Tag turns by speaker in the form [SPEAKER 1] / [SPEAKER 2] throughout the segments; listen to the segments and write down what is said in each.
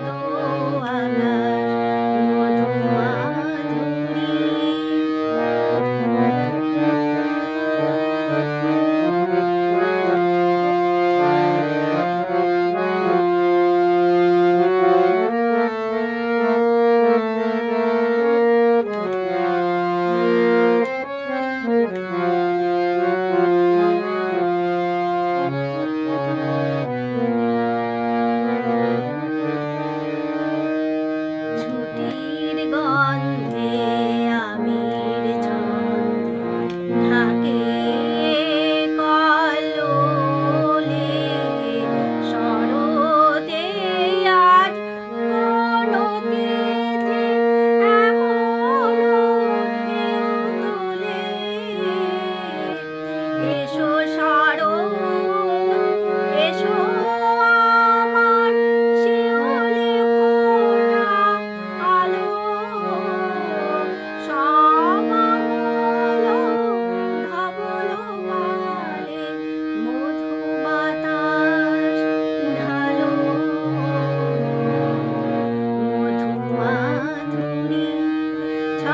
[SPEAKER 1] Father.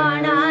[SPEAKER 1] காணா